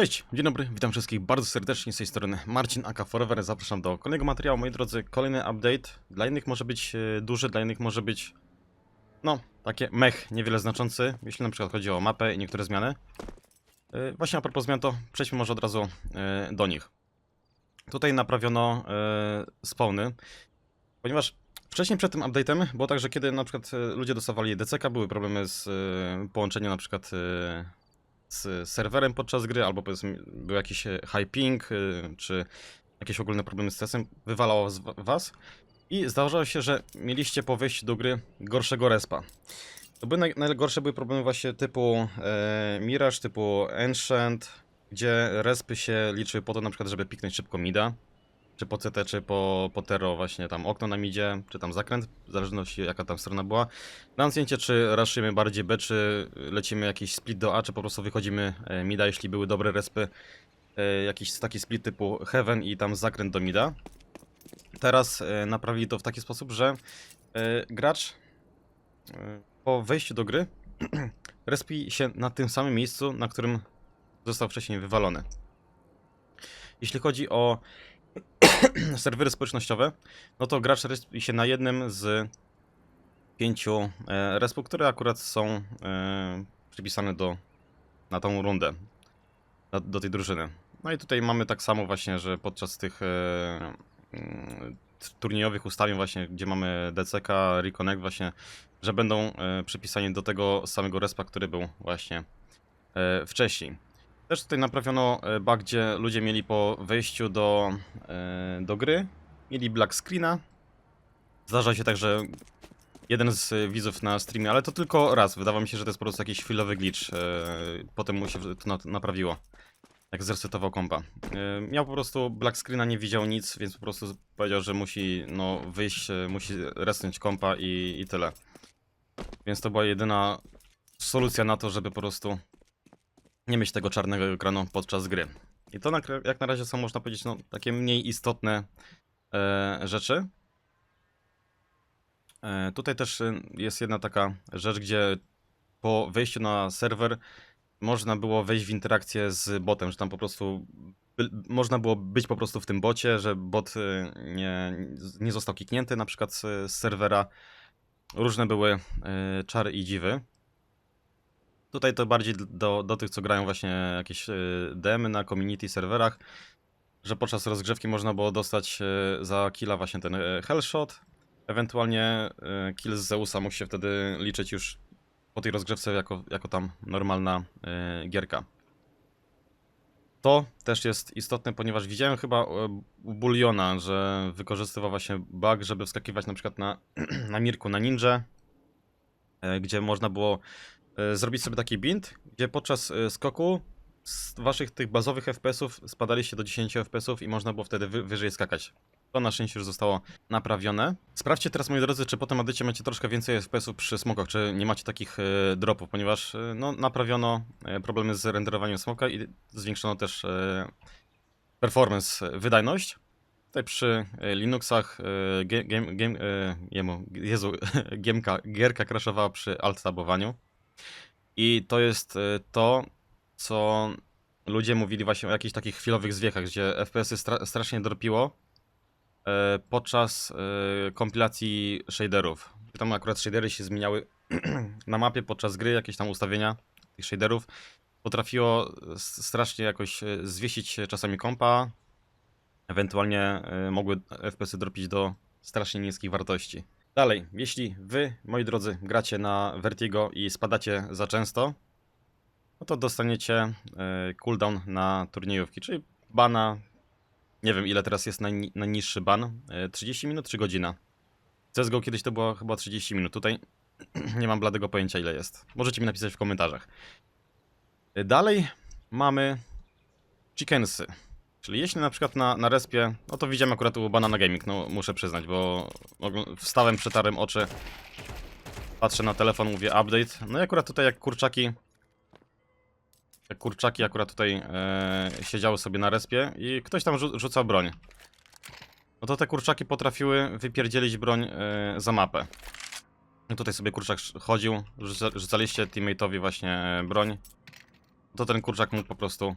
Cześć, dzień dobry, witam wszystkich bardzo serdecznie z tej strony Marcin Aka Forever. Zapraszam do kolejnego materiału, moi drodzy. Kolejny update. Dla innych może być e, duży, dla innych może być, no, takie mech, niewiele znaczący, jeśli na przykład chodzi o mapę i niektóre zmiany. E, Właśnie a propos zmian, to przejdźmy może od razu e, do nich. Tutaj naprawiono spawny, ponieważ wcześniej przed tym update'em było tak, że kiedy na przykład ludzie dostawali DCK, były problemy z połączeniem na przykład z serwerem podczas gry, albo powiedzmy był jakiś e, high ping, y, czy jakieś ogólne problemy z CS-em, wywalało z wa- was i zdarzało się, że mieliście po wejściu do gry gorszego respa. To były naj, najgorsze były problemy właśnie typu e, Mirage, typu Ancient, gdzie respy się liczyły po to na przykład, żeby piknąć szybko mida, czy po CT, czy po, po Tero właśnie tam okno na midzie, czy tam zakręt, w zależności jaka tam strona była. Na zdjęcie, czy raszymy bardziej B, czy lecimy jakiś split do A, czy po prostu wychodzimy e, mida, jeśli były dobre respy. E, jakiś taki split typu Heaven i tam zakręt do mida. Teraz e, naprawili to w taki sposób, że gracz po wejściu do gry respi się na tym samym miejscu, na którym został wcześniej wywalony. Jeśli chodzi o serwery społecznościowe, no to gracz respi się na jednym z pięciu e, respów, które akurat są e, przypisane do, na tą rundę, na, do tej drużyny. No i tutaj mamy tak samo właśnie, że podczas tych e, mm, turniejowych ustawień właśnie, gdzie mamy DCK, Reconnect właśnie, że będą przypisani do tego samego respa, który był właśnie wcześniej. Też tutaj naprawiono e, bug, gdzie ludzie mieli po wejściu do, e, do gry, mieli black screena. Zdarza się tak, że jeden z e, widzów na streamie, ale to tylko raz. Wydawało mi się, że to jest po prostu jakiś chwilowy glitch. Potem mu się to na- naprawiło. Jak zresetował kompa. Miał po prostu black screena, nie widział nic, więc po prostu powiedział, że musi no, wyjść, musi resnąć kompa i, i tyle. Więc to była jedyna solucja na to, żeby po prostu nie mieć tego czarnego ekranu podczas gry. I to na, jak na razie są, można powiedzieć, no, takie mniej istotne e, rzeczy. E, tutaj też y, jest jedna taka rzecz, gdzie po wejściu na serwer można było wejść w interakcję z botem, że tam po prostu można było być po prostu w tym bocie, że bot y, nie, nie został kiknięty na przykład z, z serwera. Różne były y, czary i dziwy. Tutaj to bardziej do, do tych, co grają właśnie jakieś y, DM na community serwerach, że podczas rozgrzewki można było dostać y, za killa właśnie ten y, hellshot, Ewentualnie kill z Zeusa mógł się wtedy liczyć już po tej rozgrzewce jako, jako tam normalna gierka. To też jest istotne, ponieważ widziałem chyba u Buliona, że wykorzystywał właśnie bug, żeby wskakiwać na przykład na, na Mirku, na Ninja, gdzie można było zrobić sobie taki bind, gdzie podczas y, skoku z waszych tych bazowych FPS-ów spadaliście do 10 FPS-ów i można było wtedy wy, wyżej skakać. To na szczęście już zostało naprawione. Sprawdźcie teraz, moi drodzy, czy po tym edycie macie troszkę więcej FPS-ów przy smokach, czy nie macie takich e, dropów, ponieważ e, no, naprawiono e, problemy z renderowaniem smoka i zwiększono też e, performance, e, wydajność. Tutaj przy e, Linuxach e, game, game, e, jemu, Jezu, gierka crashowała przy alt-tabowaniu. I to jest e, to, co ludzie mówili właśnie o jakichś takich chwilowych zwiechach, gdzie FPS-y stra- strasznie dropiło e, podczas e, kompilacji shaderów. Tam akurat shadery się zmieniały na mapie podczas gry, jakieś tam ustawienia tych shaderów. Potrafiło strasznie jakoś zwiesić czasami kompa, ewentualnie mogły FPS-y dropić do strasznie niskich wartości. Dalej, jeśli wy, moi drodzy, gracie na Vertigo i spadacie za często, no to dostaniecie e, cooldown na turniejówki, czyli bana nie wiem, ile teraz jest najni- najniższy ban. E, 30 minut czy godzina? CSGO kiedyś to było chyba 30 minut. Tutaj nie mam bladego pojęcia, ile jest. Możecie mi napisać w komentarzach. E, Dalej mamy chickensy. Czyli jeśli na przykład na, na respie, no to widziałem akurat u Banana Gaming, no muszę przyznać, bo wstałem, przetarłem oczy, patrzę na telefon, mówię update. No i akurat tutaj jak kurczaki te kurczaki akurat tutaj e, siedziały sobie na respie i ktoś tam rzu rzucał broń. No to te kurczaki potrafiły wypierdzielić broń e, za mapę. No tutaj sobie kurczak chodził, rzuca, rzucaliście teammate'owi właśnie e, broń. To ten kurczak mógł po prostu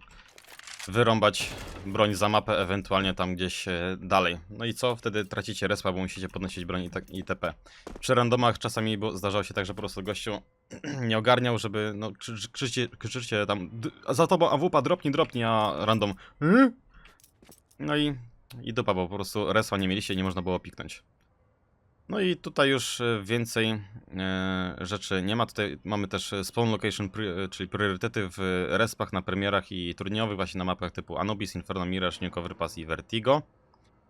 wyrąbać broń za mapę, ewentualnie tam gdzieś e, dalej. No i co? Wtedy tracicie respa, bo musicie podnosić broń i tak-. Przy randomach czasami było, zdarzało się tak, że po prostu gościu nie ogarniał, żeby no krzy- krzyczycie, tam "D- za tobą AWP, dropnij, dropnij, a random "Y?" No i, i dupa, bo po prostu respa nie mieliście nie można było piknąć. No i tutaj już e, więcej e, rzeczy nie ma. Tutaj mamy też e, spawn location, czyli priorytety w respach na premierach i turniejowych, właśnie na mapach typu Anubis, Inferno, Mirage, New Cover Pass i Vertigo.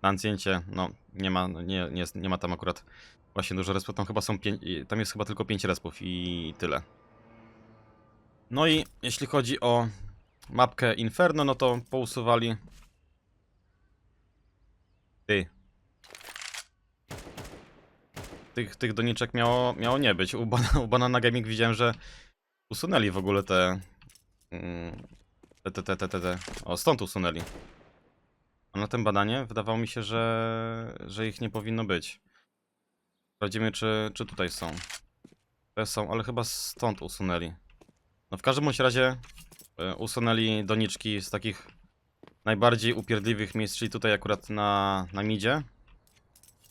Na Anciencie, no nie ma, no, nie, nie, nie ma tam akurat właśnie dużo respów, tam chyba są pięć, tam jest chyba tylko 5 respów i tyle. No i jeśli chodzi o mapkę Inferno, no to pousuwali... Ty, tych, tych doniczek miało, miało nie być. U, u Banana Gaming widziałem, że usunęli w ogóle te, mm, te, te, te, te, te. O, stąd usunęli. A na tym badanie wydawało mi się, że, że ich nie powinno być. Sprawdzimy, czy, czy tutaj są. Te są, ale chyba stąd usunęli. No w każdym bądź razie e, usunęli doniczki z takich najbardziej upierdliwych miejsc, czyli tutaj akurat na, na midzie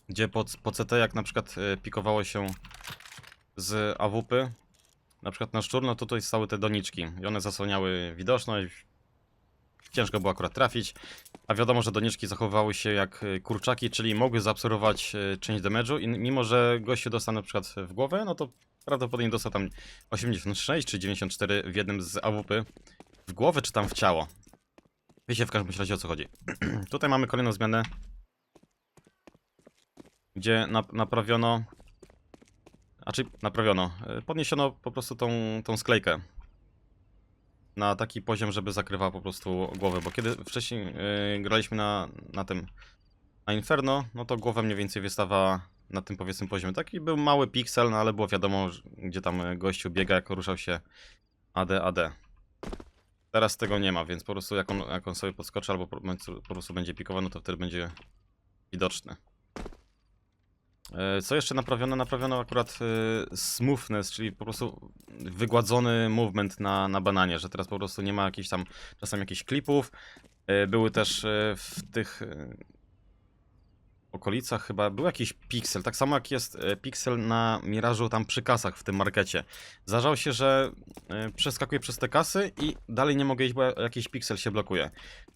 gdzie po, po CT jak na przykład e, pikowało się z AWP, na przykład na szczur, no tutaj stały te doniczki i one zasłaniały widoczność. Ciężko było akurat trafić, a wiadomo, że doniczki zachowywały się jak e, kurczaki, czyli mogły zaabsorbować e, część damage'u i mimo, że gościu dostał na przykład w głowę, no to prawdopodobnie dostał tam 86 czy 94 w jednym z AWP w głowę czy tam w ciało. Wiecie w każdym razie o co chodzi. tutaj mamy kolejną zmianę gdzie nap naprawiono. Znaczy, naprawiono. e, Podniesiono po prostu tą, tą sklejkę na taki poziom, żeby zakrywała po prostu głowę, bo kiedy wcześniej e, graliśmy na, na tym na Inferno, no to głowa mniej więcej wystawała na tym powiedzmy poziomie. Taki był mały piksel, no ale było wiadomo, gdzie tam e, gościu biega, jak ruszał się AD, AD. Teraz tego nie ma, więc po prostu jak on, jak on sobie podskoczy albo po, po prostu będzie pikowany, to wtedy będzie widoczny. E, Co jeszcze naprawiono? Naprawiono akurat e, smoothness, czyli po prostu wygładzony movement na, na bananie, że teraz po prostu nie ma jakichś tam czasem jakichś klipów. E, Były też w tych okolicach chyba był jakiś piksel, tak samo jak jest e, piksel na Mirażu tam przy kasach w tym markecie. Zdarzał się, że e, przeskakuję przez te kasy i dalej nie mogę iść, bo jakiś piksel się blokuje.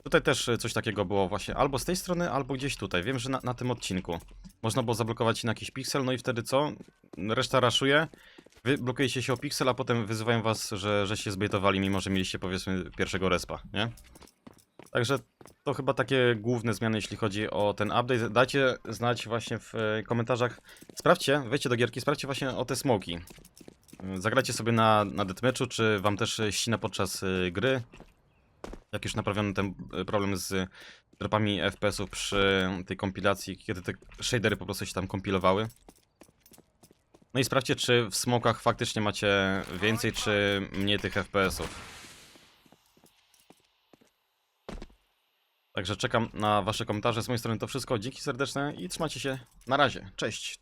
Tutaj też e, coś takiego było właśnie albo z tej strony, albo gdzieś tutaj. Wiem, że na, na tym odcinku można było zablokować na jakiś piksel, no i wtedy co? Reszta raszuje, wy blokujecie się o piksel, a potem wyzywają was, że, że się zbejtowali, mimo że mieliście powiedzmy pierwszego respa, nie? Także to chyba takie główne zmiany, jeśli chodzi o ten update. Dajcie znać właśnie w e, komentarzach. Sprawdźcie, wejdźcie do gierki, sprawdźcie właśnie o te smoki. E, Zagrajcie sobie na, na deathmatchu, czy wam też ścina podczas e, gry. Jak już naprawiono ten e, problem z dropami FPS-ów przy tej kompilacji, kiedy te shadery po prostu się tam kompilowały. No i sprawdźcie, czy w smokach faktycznie macie więcej, czy mniej tych FPS-ów. Także czekam na wasze komentarze. Z mojej strony to wszystko. Dzięki serdeczne i trzymajcie się. Na razie. Cześć.